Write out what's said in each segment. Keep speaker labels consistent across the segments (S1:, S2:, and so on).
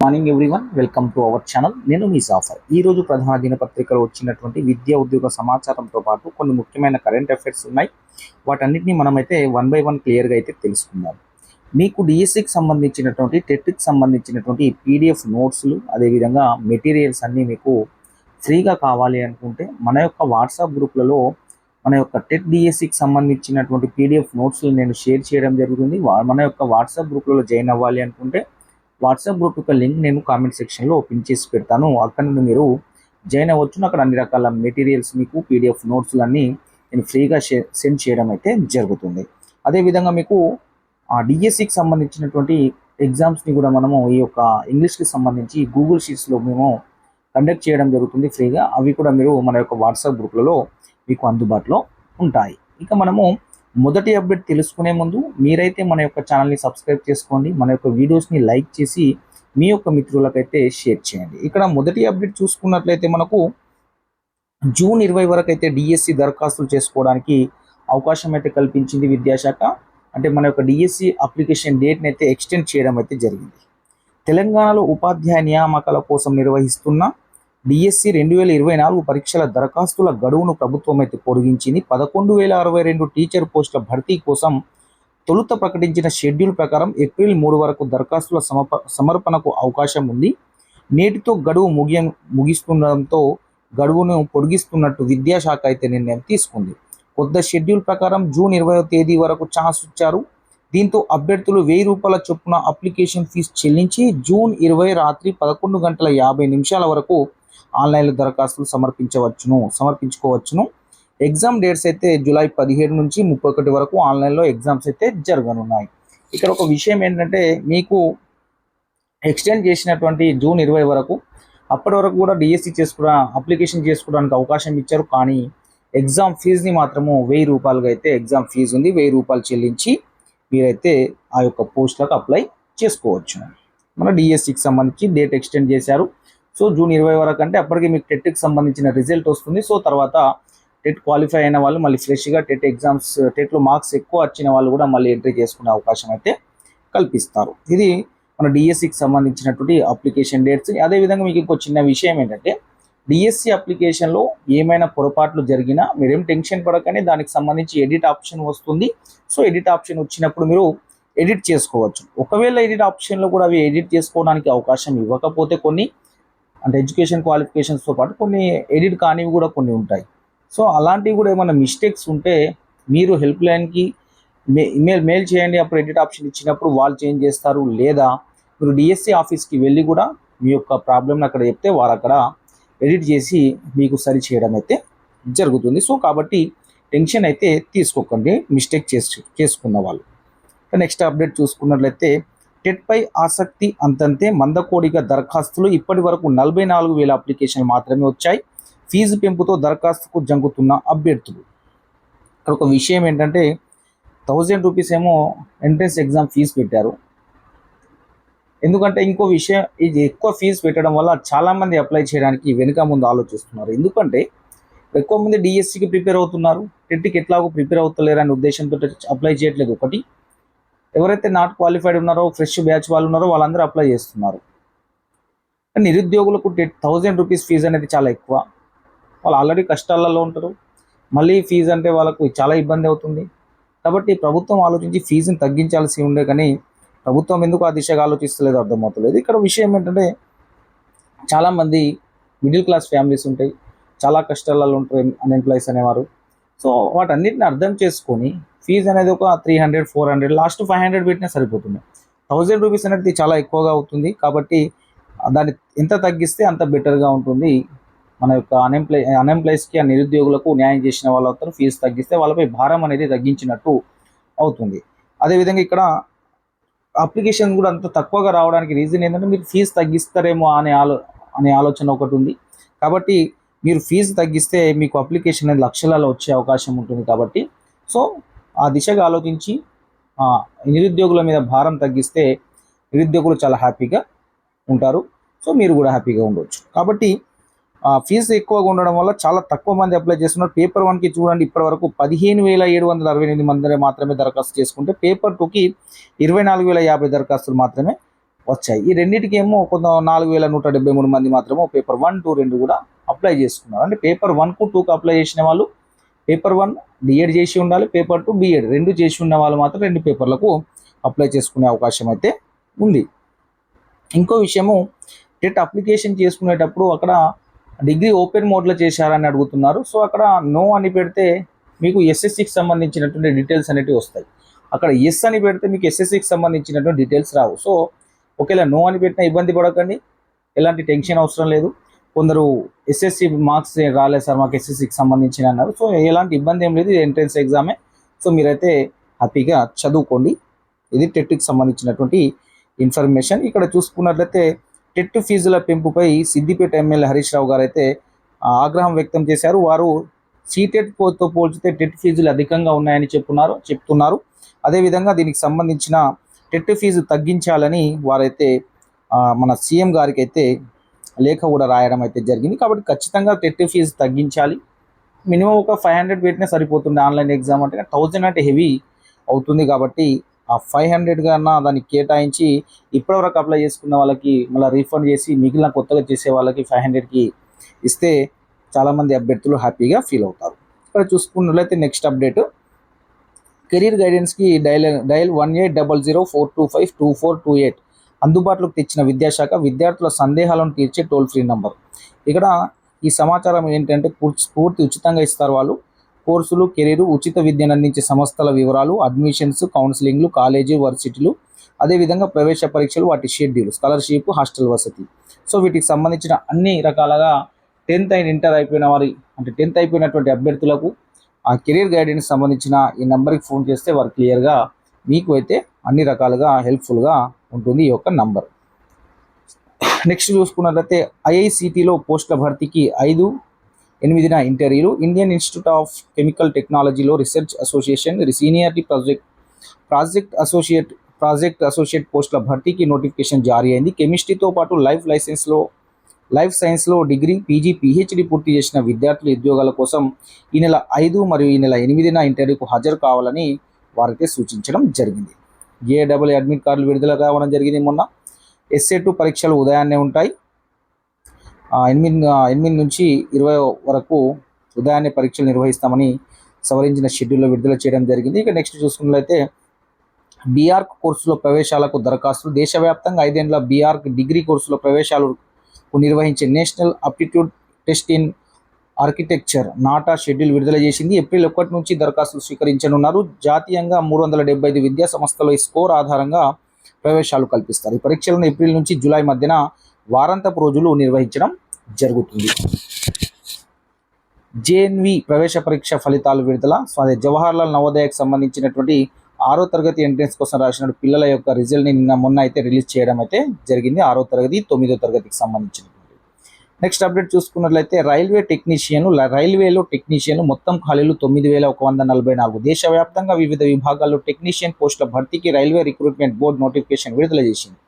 S1: Morning everyone welcome to our channel. నేను మీ సాఫర్ ఈరోజు ప్రధాన దినపత్రికలో వచ్చినటువంటి విద్యా ఉద్యోగ సమాచారంతో పాటు కొన్ని ముఖ్యమైన కరెంట్ అఫైర్స్ ఉన్నాయి. వాటన్నిటిని మనమైతే వన్ బై వన్ క్లియర్గా అయితే తెలుసుకుందాం. మీకు డిఎస్సికి సంబంధించినటువంటి టెట్కి సంబంధించినటువంటి పీడిఎఫ్ నోట్స్లు అదేవిధంగా మెటీరియల్స్ అన్నీ మీకు ఫ్రీగా కావాలి అనుకుంటే మన యొక్క వాట్సాప్ గ్రూప్లలో మన యొక్క టెట్ డిఎస్సికి సంబంధించినటువంటి పీడిఎఫ్ నోట్స్లు నేను షేర్ చేయడం జరుగుతుంది. మన యొక్క వాట్సాప్ గ్రూప్లలో జాయిన్ అవ్వాలి అనుకుంటే వాట్సాప్ గ్రూప్ యొక్క లింక్ నేను కామెంట్ సెక్షన్లో పిన్ చేసి పెడతాను. అక్కడ నుండి మీరు జాయిన్ అవ్వచ్చు. అక్కడ అన్ని రకాల మెటీరియల్స్ మీకు పీడిఎఫ్ నోట్స్లన్నీ నేను ఫ్రీగా సెండ్ చేయడం అయితే జరుగుతుంది. అదేవిధంగా మీకు ఆ డిఎస్సికి సంబంధించినటువంటి ఎగ్జామ్స్ని కూడా మనము ఈ యొక్క ఇంగ్లీష్కి సంబంధించి గూగుల్ షీట్స్లో మేము కండక్ట్ చేయడం జరుగుతుంది ఫ్రీగా. అవి కూడా మీరు మన యొక్క వాట్సాప్ గ్రూప్లలో మీకు అందుబాటులో ఉంటాయి. ఇక మనము మొదటి అప్డేట్ తెలుసుకునే ముందు మీరైతే మన యొక్క ఛానల్ని సబ్స్క్రైబ్ చేసుకోండి మన యొక్క వీడియోస్ని లైక్ చేసి మీ యొక్క మిత్రులకైతే షేర్ చేయండి. ఇక్కడ మొదటి అప్డేట్ చూసుకున్నట్లయితే మనకు జూన్ ఇరవై వరకు అయితే డిఎస్సి దరఖాస్తులు చేసుకోవడానికి అవకాశం అయితే కల్పించింది విద్యాశాఖ. అంటే మన యొక్క డిఎస్సి అప్లికేషన్ డేట్ని అయితే ఎక్స్టెండ్ చేయడం అయితే జరిగింది. తెలంగాణలో ఉపాధ్యాయ నియామకాల కోసం నిర్వహిస్తున్న డిఎస్సి రెండు వేల ఇరవై నాలుగు పరీక్షల దరఖాస్తుల గడువును ప్రభుత్వం అయితే పొడిగించింది. పదకొండు వేల అరవై రెండు టీచర్ పోస్టుల భర్తీ కోసం తొలుత ప్రకటించిన షెడ్యూల్ ప్రకారం ఏప్రిల్ మూడు వరకు దరఖాస్తుల సమప సమర్పణకు అవకాశం ఉంది. నేటితో గడువు ముగియ ముగిస్తుండడంతో గడువును పొడిగిస్తున్నట్టు విద్యాశాఖ అయితే నిర్ణయం తీసుకుంది. కొత్త షెడ్యూల్ ప్రకారం జూన్ ఇరవై తేదీ వరకు ఛాన్స్ ఇచ్చారు. దీంతో అభ్యర్థులు వెయ్యి రూపాయల చొప్పున అప్లికేషన్ ఫీజు చెల్లించి జూన్ ఇరవై రాత్రి పదకొండు గంటల యాభై నిమిషాల వరకు ఆన్లైన్లో దరఖాస్తులు సమర్పించవచ్చును సమర్పించుకోవచ్చును. ఎగ్జామ్ డేట్స్ అయితే జూలై పదిహేడు నుంచి ముప్పై ఒకటి వరకు ఆన్లైన్లో ఎగ్జామ్స్ అయితే జరగనున్నాయి. ఇక్కడ ఒక విషయం ఏంటంటే మీకు ఎక్స్టెండ్ చేసినటువంటి జూన్ ఇరవై వరకు అప్పటి వరకు కూడా డిఎస్సి చేసుకున్న అప్లికేషన్ చేసుకోవడానికి అవకాశం ఇచ్చారు. కానీ ఎగ్జామ్ ఫీజుని మాత్రము వెయ్యి రూపాయలుగా అయితే ఎగ్జామ్ ఫీజు ఉంది. వెయ్యి రూపాయలు చెల్లించి మీరైతే ఆ యొక్క పోస్టులకు అప్లై చేసుకోవచ్చు మన డిఎస్సికి సంబంధించి డేట్ ఎక్స్టెండ్ చేశారు. సో జూన్ ఇరవై వరకు అంటే అప్పటికి మీకు టెట్కి సంబంధించిన రిజల్ట్ వస్తుంది. సో తర్వాత టెట్ క్వాలిఫై అయిన వాళ్ళు మళ్ళీ ఫ్రెష్గా టెట్ ఎగ్జామ్స్ టెట్లో మార్క్స్ ఎక్కువ వచ్చిన వాళ్ళు కూడా మళ్ళీ ఎంట్రీ చేసుకునే అవకాశం అయితే కల్పిస్తారు. ఇది మన డిఎస్సికి సంబంధించినటువంటి అప్లికేషన్ డేట్స్. అదేవిధంగా మీకు ఇంకో చిన్న విషయం ఏంటంటే డిఎస్సి అప్లికేషన్లో ఏమైనా పొరపాట్లు జరిగినా మీరేం టెన్షన్ పడకనే దానికి సంబంధించి ఎడిట్ ఆప్షన్ వస్తుంది. సో ఎడిట్ ఆప్షన్ వచ్చినప్పుడు మీరు ఎడిట్ చేసుకోవచ్చు. ఒకవేళ ఎడిట్ ఆప్షన్లో కూడా అవి ఎడిట్ చేసుకోవడానికి అవకాశం ఇవ్వకపోతే కొన్ని అంటే ఎడ్యుకేషన్ క్వాలిఫికేషన్స్తో పాటు కొన్ని ఎడిట్ కానివి కూడా కొన్ని ఉంటాయి. సో అలాంటివి కూడా ఏమైనా మిస్టేక్స్ ఉంటే మీరు హెల్ప్ లైన్కి మే ఇమెయిల్ మెయిల్ చేయండి. అప్పుడు ఎడిట్ ఆప్షన్ ఇచ్చినప్పుడు వాళ్ళు చేంజ్ చేస్తారు. లేదా మీరు డిఎస్సి ఆఫీస్కి వెళ్ళి కూడా మీ యొక్క ప్రాబ్లమ్ని అక్కడ చెప్తే వారు అక్కడ ఎడిట్ చేసి మీకు సరి చేయడం అయితే జరుగుతుంది. సో కాబట్టి టెన్షన్ అయితే తీసుకోకండి. మిస్టేక్ చేసు చేసుకున్న వాళ్ళు. నెక్స్ట్ అప్డేట్ చూసుకున్నట్లయితే టెట్పై ఆసక్తి అంతంతే మందకోడిగా దరఖాస్తులు ఇప్పటి వరకు నలభై నాలుగు వేల అప్లికేషన్లు మాత్రమే వచ్చాయి. ఫీజు పెంపుతో దరఖాస్తుకు జంకుతున్న అభ్యర్థులు. ఇక్కడ ఒక విషయం ఏంటంటే థౌజండ్ రూపీస్ ఏమో ఎంట్రన్స్ ఎగ్జామ్ ఫీజు పెట్టారు. ఎందుకంటే ఇంకో విషయం ఇది ఎక్కువ ఫీజు పెట్టడం వల్ల చాలామంది అప్లై చేయడానికి వెనుక ముందు ఆలోచిస్తున్నారు. ఎందుకంటే ఎక్కువ మంది డిఎస్సికి ప్రిపేర్ అవుతున్నారు. టెట్కి ఎట్లాగో ప్రిపేర్ అవుతలేరు అనే ఉద్దేశంతో అప్లై చేయట్లేదు. ఒకటి ఎవరైతే నాట్ క్వాలిఫైడ్ ఉన్నారో ఫ్రెష్ బ్యాచ్ వాళ్ళు ఉన్నారో వాళ్ళందరూ అప్లై చేస్తున్నారు. కానీ నిరుద్యోగులకు థౌజండ్ రూపీస్ ఫీజు అనేది చాలా ఎక్కువ. వాళ్ళు ఆల్రెడీ కష్టాలలో ఉంటారు. మళ్ళీ ఫీజు అంటే వాళ్ళకు చాలా ఇబ్బంది అవుతుంది. కాబట్టి ప్రభుత్వం ఆలోచించి ఫీజుని తగ్గించాల్సి ఉండే కానీ ప్రభుత్వం ఎందుకు ఆ దిశగా ఆలోచిస్తలేదు అర్థమవుతలేదు. ఇక్కడ విషయం ఏంటంటే చాలామంది మిడిల్ క్లాస్ ఫ్యామిలీస్ ఉంటాయి. చాలా కష్టాలలో ఉంటారు అన్ఎంప్లాయీస్ అనేవారు. సో వాటన్నిటిని అర్థం చేసుకొని ఫీజు అనేది ఒక three hundred four hundred last five hundred పెట్టినా సరిపోతుంది. థౌజండ్ రూపీస్ అనేది చాలా ఎక్కువగా అవుతుంది కాబట్టి దాన్ని ఎంత తగ్గిస్తే అంత బెటర్గా ఉంటుంది. మన యొక్క అన్ఎంప్లాయ్ అన్ఎంప్లాయీస్కి ఆ నిరుద్యోగులకు న్యాయం చేసిన వాళ్ళందరూ ఫీజు తగ్గిస్తే వాళ్ళపై భారం అనేది తగ్గించినట్టు అవుతుంది. అదేవిధంగా ఇక్కడ అప్లికేషన్ కూడా అంత తక్కువగా రావడానికి రీజన్ ఏంటంటే మీరు ఫీజు తగ్గిస్తారేమో అనే ఆలో అనే ఆలోచన ఒకటి ఉంది. కాబట్టి మీరు ఫీజు తగ్గిస్తే మీకు అప్లికేషన్ అనేది లక్షలలో వచ్చే అవకాశం ఉంటుంది కాబట్టి. సో ఆ దిశగా ఆలోచించి నిరుద్యోగుల మీద భారం తగ్గిస్తే నిరుద్యోగులు చాలా హ్యాపీగా ఉంటారు. సో మీరు కూడా హ్యాపీగా ఉండవచ్చు కాబట్టి ఆ, ఫీజు ఎక్కువగా ఉండడం వల్ల చాలా తక్కువ మంది అప్లై చేస్తున్నారు. పేపర్ వన్కి చూడండి ఇప్పటి వరకు పదిహేను వేల ఏడు వందల అరవై ఎనిమిది మంది మాత్రమే దరఖాస్తు చేసుకుంటే పేపర్ టూకి ఇరవై నాలుగు వేల యాభై దరఖాస్తులు మాత్రమే వచ్చాయి. ఈ రెండింటికి ఏమో కొంత నాలుగు వేల నూట డెబ్బై మూడు మంది మాత్రమే పేపర్ వన్ టూ రెండు కూడా అప్లై చేసుకున్నారు. అంటే పేపర్ వన్కు టూకు అప్లై చేసిన వాళ్ళు పేపర్ వన్ డిఎడ్ చేసి ఉండాలి పేపర్ టు బిఎడ్ రెండు చేసి ఉన్న వాళ్ళు మాత్రం రెండు పేపర్లకు అప్లై చేసుకునే అవకాశం అయితే ఉంది. ఇంకో విషయము టెట్ అప్లికేషన్ చేసుకునేటప్పుడు అక్కడ డిగ్రీ ఓపెన్ మోడ్లో చేశారని అడుగుతున్నారు. సో అక్కడ నో అని పెడితే మీకు ఎస్ఎస్సికి సంబంధించినటువంటి డీటెయిల్స్ అనేటివి వస్తాయి. అక్కడ ఎస్ అని పెడితే మీకు ఎస్ఎస్సికి సంబంధించినటువంటి డీటెయిల్స్ రావు. సో ఒకవేళ నో అని పెట్టినా ఇబ్బంది పడకండి. ఎలాంటి టెన్షన్ అవసరం లేదు. కొందరు ఎస్ఎస్సి మార్క్స్ రాలేదు సార్ మాకు ఎస్ఎస్సికి సంబంధించిన అన్నారు. సో ఎలాంటి ఇబ్బంది ఏం లేదు ఎంట్రన్స్ ఎగ్జామే సో మీరైతే హ్యాపీగా చదువుకోండి. ఇది టెట్కి సంబంధించినటువంటి ఇన్ఫర్మేషన్ ఇక్కడ చూసుకున్నట్లయితే టెట్ ఫీజుల పెంపుపై సిద్దిపేట ఎమ్మెల్యే హరీష్ రావు గారు అయితే ఆగ్రహం వ్యక్తం చేశారు. వారు సీటెట్తో పోల్చితే టెట్ ఫీజులు అధికంగా ఉన్నాయని చెప్తున్నారు చెప్తున్నారు. అదేవిధంగా దీనికి సంబంధించిన టెట్ ఫీజు తగ్గించాలని వారైతే మన సీఎం గారికి అయితే లేఖ కూడా రాయడం అయితే జరిగింది. కాబట్టి ఖచ్చితంగా టెట్ ఫీజు తగ్గించాలి. మినిమం ఒక ఫైవ్ హండ్రెడ్ పెట్టినా సరిపోతుంది. ఆన్లైన్ ఎగ్జామ్ అంటే థౌజండ్ అంటే హెవీ అవుతుంది కాబట్టి ఆ ఫైవ్ హండ్రెడ్ కన్నా దాన్ని కేటాయించి ఇప్పటివరకు అప్లై చేసుకున్న వాళ్ళకి మళ్ళీ రీఫండ్ చేసి మిగిలిన కొత్తగా చేసే వాళ్ళకి ఫైవ్ హండ్రెడ్కి ఇస్తే చాలామంది అభ్యర్థులు హ్యాపీగా ఫీల్ అవుతారు. ఇక్కడ చూసుకున్నట్లయితే next update. Career గైడెన్స్కి dial dial one eight double zero four two five two four two eight. అందుబాటులోకి తెచ్చిన విద్యాశాఖ విద్యార్థుల సందేహాలను తీర్చే టోల్ ఫ్రీ నంబర్. ఇక్కడ ఈ సమాచారం ఏంటంటే పూర్తి ఉచితంగా ఇస్తారు వాళ్ళు. కోర్సులు కెరీర్ ఉచిత విద్యను అందించే సంస్థల వివరాలు అడ్మిషన్స్ కౌన్సిలింగ్లు కాలేజీ వర్సిటీలు అదేవిధంగా ప్రవేశ పరీక్షలు వాటి షెడ్యూల్ స్కాలర్షిప్ హాస్టల్ వసతి. సో వీటికి సంబంధించిన అన్ని రకాలుగా టెన్త్ అండ్ ఇంటర్ అయిపోయిన వారి అంటే టెన్త్ అయిపోయినటువంటి అభ్యర్థులకు ఆ కెరీర్ గైడెన్స్ సంబంధించిన ఈ నెంబర్కి ఫోన్ చేస్తే వారు క్లియర్గా మీకు అయితే అన్ని రకాలుగా హెల్ప్ఫుల్గా ఉంటుంది ఈ యొక్క నంబర్ నెక్స్ట్ చూసుకున్నట్లయితే ఐఐసిటీలో పోస్టుల భర్తీకి ఐదు ఎనిమిదిన ఇంటర్వ్యూలు. ఇండియన్ ఇన్స్టిట్యూట్ ఆఫ్ కెమికల్ టెక్నాలజీలో research association seniority project project associate project associate పోస్టుల భర్తీకి నోటిఫికేషన్ జారీ అయింది. కెమిస్ట్రీతో పాటు లైఫ్ లైసెన్స్లో లైఫ్ సైన్స్లో డిగ్రీ పీజీ పిహెచ్డి పూర్తి చేసిన విద్యార్థుల ఉద్యోగాల కోసం ఈ నెల ఐదు మరియు ఈ నెల ఎనిమిదిన ఇంటర్వ్యూకు హాజరు కావాలని వారైతే సూచించడం జరిగింది. ఏడబ్ల్యూ అడ్మిట్ కార్డులు విడుదల కావడం జరిగింది మొన్న. ఎస్ఏ టూ పరీక్షలు ఉదయాన్నే ఉంటాయి. ఎనిమిది ఎనిమిది నుంచి ఇరవై వరకు ఉదయాన్నే పరీక్షలు నిర్వహిస్తామని సవరించిన షెడ్యూల్లో విడుదల చేయడం జరిగింది. ఇక నెక్స్ట్ చూసుకున్నట్లయితే బీఆర్క్ కోర్సులో ప్రవేశాలకు దరఖాస్తులు. దేశవ్యాప్తంగా ఐదేండ్ల బీఆర్క్ డిగ్రీ కోర్సులో ప్రవేశాలు నిర్వహించే national aptitude test in architecture. NATA schedule విడుదల చేసింది. ఏప్రిల్ ఒకటి నుంచి దరఖాస్తులు స్వీకరించనున్నారు. జాతీయంగా మూడు వందల డెబ్బై ఐదు విద్యా సంస్థల స్కోర్ ఆధారంగా ప్రవేశాలు కల్పిస్తారు. ఈ పరీక్షలను ఏప్రిల్ నుంచి జూలై మధ్యన వారాంతపు రోజులు నిర్వహించడం జరుగుతుంది. జేఎన్వి ప్రవేశ పరీక్ష ఫలితాలు విడుదల. సో అదే జవహర్లాల్ నవోదయకు సంబంధించినటువంటి ఆరో తరగతి ఎంట్రన్స్ కోసం రాసిన పిల్లల యొక్క రిజల్ట్ని నిన్న మొన్న అయితే రిలీజ్ చేయడం అయితే జరిగింది. ఆరో తరగతి తొమ్మిదో తరగతికి సంబంధించినటువంటి నెక్స్ట్ అప్డేట్ చూసుకున్నట్లయితే రైల్వే టెక్నీషియన్ రైల్వేలో టెక్నీషియన్ మొత్తం ఖాళీలు తొమ్మిది వేల ఒక వంద నలభై నాలుగు దేశవ్యాప్తంగా వివిధ విభాగాల్లో టెక్నీషియన్ పోస్టుల భర్తీకి రైల్వే రిక్రూట్మెంట్ బోర్డు నోటిఫికేషన్ విడుదల చేసింది.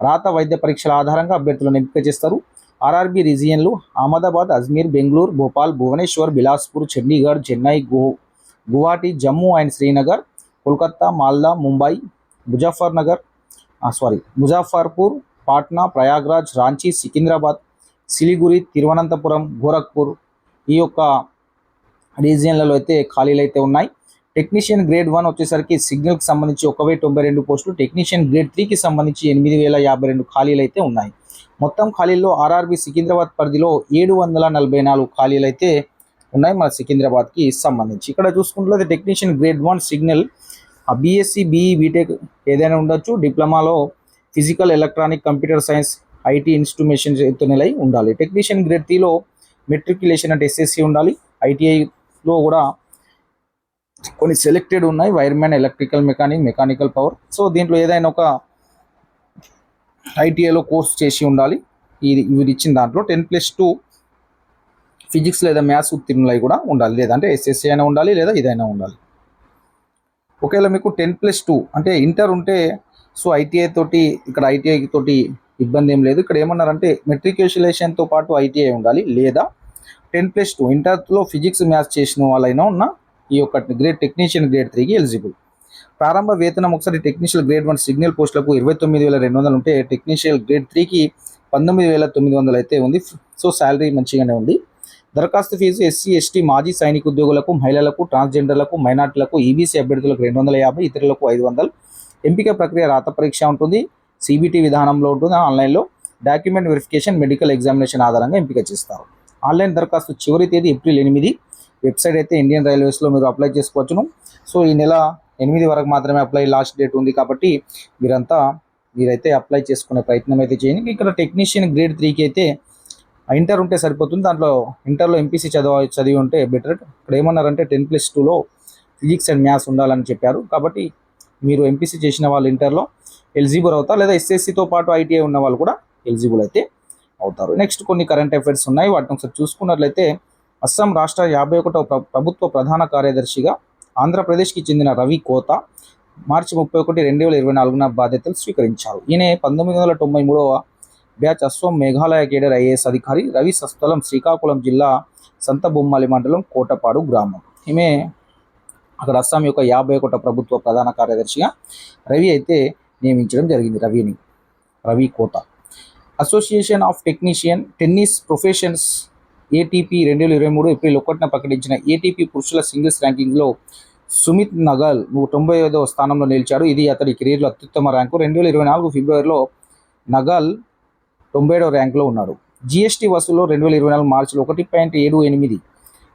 S1: రాత వైద్య పరీక్షల ఆధారంగా అభ్యర్థులను ఎంపిక చేస్తారు. ఆర్ఆర్బీ రీజియన్లు అహ్మదాబాద్ అజ్మీర్ బెంగళూరు భోపాల్ భువనేశ్వర్ బిలాస్పూర్ చండీగఢ్ చెన్నై గో Guwahati Jammu and Srinagar Kolkata Malda Mumbai Muzaffarnagar sorry Muzaffarpur Patna Prayagraj Ranchi Secunderabad Siliguri Thiruvananthapuram Gorakhpur ఈ యొక్క రీజియన్లలో అయితే ఖాళీలు అయితే ఉన్నాయి. టెక్నీషియన్ గ్రేడ్ వన్ వచ్చేసరికి సిగ్నల్కి సంబంధించి ఒక వెయ్యి తొంభై రెండు పోస్టులు టెక్నీషియన్ గ్రేడ్ త్రీకి సంబంధించి ఎనిమిది వేల యాభై రెండు ఖాళీలు అయితే ఉన్నాయి. మొత్తం ఖాళీల్లో ఆర్ఆర్బి సికింద్రాబాద్ పరిధిలో ఏడు వందల నలభై నాలుగు ఖాళీలు అయితే ఉన్నాయి మన సికింద్రాబాద్కి సంబంధించి. ఇక్కడ చూసుకుంటే technician grade one signal BSc BE BTech ఏదైనా ఉండొచ్చు. డిప్లొమాలో physical electronic computer science IT instrumentation నిలై ఉండాలి. టెక్నీషియన్ గ్రేడ్ త్రీలో మెట్రికులేషన్ అంటే ఎస్ఎస్సి ఉండాలి. ఐటీఐలో కూడా కొన్ని సెలెక్టెడ్ ఉన్నాయి. Wiremen electrical mechanic mechanical power. So దీంట్లో ఏదైనా ఒక ఐటీఐలో కోర్స్ చేసి ఉండాలి. ఇది వీరు ఇచ్చిన దాంట్లో టెన్ ప్లస్ టూ ఫిజిక్స్ లేదా మ్యాథ్స్ ఉత్తీర్ణులై కూడా ఉండాలి. లేదంటే ఎస్ఎస్సి అయినా ఉండాలి లేదా ఇదైనా ఉండాలి. ఒకవేళ మీకు టెన్ ప్లస్ టూ అంటే ఇంటర్ ఉంటే సో ఐటీఐ తోటి ఇక్కడ ఐటీఐ తోటి ఇబ్బంది ఏం లేదు. ఇక్కడ ఏమన్నారంటే మెట్రికులేషన్తో పాటు ఐటీఐ ఉండాలి లేదా టెన్ ప్లస్ టూ ఇంటర్లో ఫిజిక్స్ మ్యాథ్స్ చేసిన వాళ్ళైనా ఉన్న ఈ యొక్క గ్రేడ్ టెక్నీషియన్ గ్రేడ్ త్రీకి ఎలిజిబుల్ ప్రారంభ వేతనం ఒకసారి టెక్నీషియల్ గ్రేడ్ వన్ సిగ్నల్ పోస్టులకు ఇరవై తొమ్మిది వేల రెండు వందలు ఉంటే టెక్నీషియల్ గ్రేడ్ త్రీకి పంతొమ్మిది వేల తొమ్మిది వందలు అయితే ఉంది. సో శాలరీ మంచిగానే ఉంది. దరఖాస్తు ఫీజు ఎస్సీ ఎస్టీ మాజీ సైనిక ఉద్యోగులకు మహిళలకు ట్రాన్స్జెండర్లకు మైనార్టీలకు ఈబీసీ అభ్యర్థులకు రెండు వందల యాభై ఇతరులకు ఐదు వందలు. ఎంపిక ప్రక్రియ రాత పరీక్ష ఉంటుంది. సిబిటి విధానంలో ఉంటుంది. ఆన్లైన్లో డాక్యుమెంట్ వెరిఫికేషన్ మెడికల్ ఎగ్జామినేషన్ ఆధారంగా ఎంపిక చేస్తారు. ఆన్లైన్ దరఖాస్తు చివరి తేదీ ఏప్రిల్ ఎనిమిది. వెబ్సైట్ అయితే ఇండియన్ రైల్వేస్లో మీరు అప్లై చేసుకోవచ్చును. సో ఈ నెల ఎనిమిది వరకు మాత్రమే అప్లై లాస్ట్ డేట్ ఉంది కాబట్టి మీరంతా మీరైతే అప్లై చేసుకునే ప్రయత్నం అయితే చేయండి. ఇక్కడ టెక్నీషియన్ గ్రేడ్ త్రీకి అయితే ఇంటర్ ఉంటే సరిపోతుంది. దాంట్లో ఇంటర్లో ఎంపీసీ చదవ చదివి ఉంటే బెటర్. ఇక్కడ ఏమన్నారంటే టెన్ ప్లస్ టూలో ఫిజిక్స్ అండ్ మ్యాథ్స్ ఉండాలని చెప్పారు. కాబట్టి మీరు ఎంపీసీ చేసిన వాళ్ళు ఇంటర్లో ఎలిజిబుల్ అవుతారు లేదా ఎస్ఎస్సితో పాటు ఐటీఐ ఉన్న వాళ్ళు కూడా ఎలిజిబుల్ అయితే అవుతారు. నెక్స్ట్ కొన్ని కరెంట్ అఫైర్స్ ఉన్నాయి. వాటిని ఒకసారి చూసుకున్నట్లయితే అస్సాం రాష్ట్ర యాభై ఒకటో ప్రభుత్వ ప్రధాన కార్యదర్శిగా ఆంధ్రప్రదేశ్కి చెందిన రవి కోత మార్చి ముప్పై ఒకటి రెండు వేల ఇరవై నాలుగున బాధ్యతలు స్వీకరించారు. ఈయన పంతొమ్మిది వందల తొంభై మూడవ batch Assam Meghalaya cadre IAS అధికారి రవి సస్థలం శ్రీకాకుళం జిల్లా సంతబొమ్మాలి మండలం కోటపాడు గ్రామం. ఈమె అక్కడ అస్సాం యొక్క యాభై ఒకట ప్రభుత్వ ప్రధాన కార్యదర్శిగా రవి అయితే నియమించడం జరిగింది రవిని. రవి కోత. Association of technician tennis professions ATP రెండు వేల ఇరవై మూడు ఏప్రిల్ ఒకటిన ప్రకటించిన ఏటీపీ పురుషుల సింగిల్స్ ర్యాంకింగ్లో సుమిత్ నగల్ నువ్వు తొంభై ఐదవ స్థానంలో నిలిచాడు. ఇది అతడి కెరీర్లో అత్యుత్తమ ర్యాంకు. రెండు వేల ఇరవై నాలుగు ఫిబ్రవరిలో నగల్ తొంభై ఏడవ ర్యాంకులో ఉన్నాడు. జీఎస్టీ వసూలు రెండు వేల ఇరవై నాలుగు మార్చిలో ఒకటి పాయింట్ ఏడు ఎనిమిది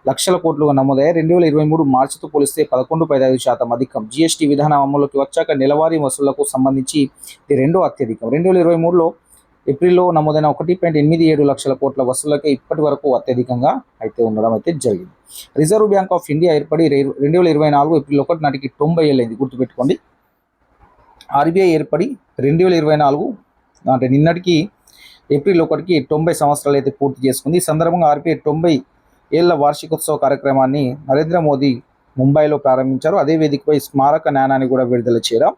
S1: లక్షల కోట్లుగా నమోదయ్యాయి. రెండు వేల ఇరవై మూడు మార్చితో పోలిస్తే పదకొండు పదహైదు ఐదు శాతం అధికం. జీఎస్టీ విధానం అమలులోకి వచ్చాక నెలవారీ వసూళ్ళకు సంబంధించి ఇది రెండో అత్యధికం. రెండు వేల ఇరవై మూడులో ఏప్రిల్లో నమోదైన ఒకటి పాయింట్ ఎనిమిది ఏడు లక్షల కోట్ల వసూళ్ళకే ఇప్పటి వరకు అత్యధికంగా అయితే ఉండడం అయితే జరిగింది. రిజర్వ్ బ్యాంక్ ఆఫ్ ఇండియా ఏర్పడి రెండు వేల ఇరవై నాలుగు ఏప్రిల్ ఒకటి నాటికి తొంభై ఏళ్ళైంది గుర్తుపెట్టుకోండి. ఆర్బీఐ ఏర్పడి రెండు వేల ఇరవై నాలుగు అంటే నిన్నటికి ఏప్రిల్ ఒకటికి తొంభై సంవత్సరాలు అయితే పూర్తి చేసుకుంది. ఈ సందర్భంగా ఆర్బీఐ తొంభై ఏళ్ళ వార్షికోత్సవ కార్యక్రమాన్ని నరేంద్ర మోదీ ముంబైలో ప్రారంభించారు. అదే వేదికపై స్మారక నాణాన్ని కూడా విడుదల చేయడం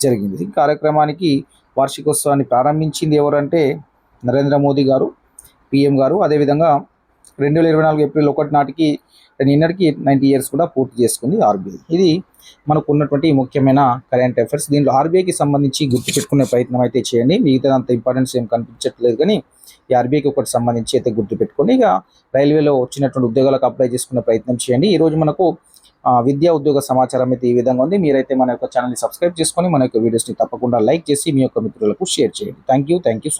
S1: జరిగింది. ఈ కార్యక్రమానికి వార్షికోత్సవాన్ని ప్రారంభించింది ఎవరంటే నరేంద్ర మోదీ గారు పిఎం గారు. అదేవిధంగా రెండు వేల ఇరవై నాలుగు ఏప్రిల్ ఒకటి నాటికి నిన్నటికి నైంటీ ఇయర్స్ కూడా పూర్తి చేసుకుంది ఆర్బీఐ. ఇది మనకు ఉన్నటువంటి ముఖ్యమైన కరెంట్ అఫైర్స్. దీనిలో ఆర్బీఐకి సంబంధించి గుర్తుపెట్టుకునే ప్రయత్నం అయితే చేయండి. మిగతా అంత ఇంపార్టెన్స్ ఏం కనిపించట్లేదు కానీ ఈ ఆర్బీఐకి ఒకటి సంబంధించి అయితే గుర్తుపెట్టుకోండి. ఇక రైల్వేలో వచ్చినటువంటి ఉద్యోగాలకు అప్లై చేసుకునే ప్రయత్నం చేయండి. ఈ రోజు మనకు ఆ, విద్యా ఉద్యోగ సమాచారం అయితే ఈ విధంగా ఉంది. మీరైతే మన యొక్క ఛానల్ని సబ్స్క్రైబ్ చేసుకొని మన యొక్క వీడియోస్ని తప్పకుండా లైక్ చేసి మీ యొక్క మిత్రులకు షేర్ చేయండి. Thank you. Thank you so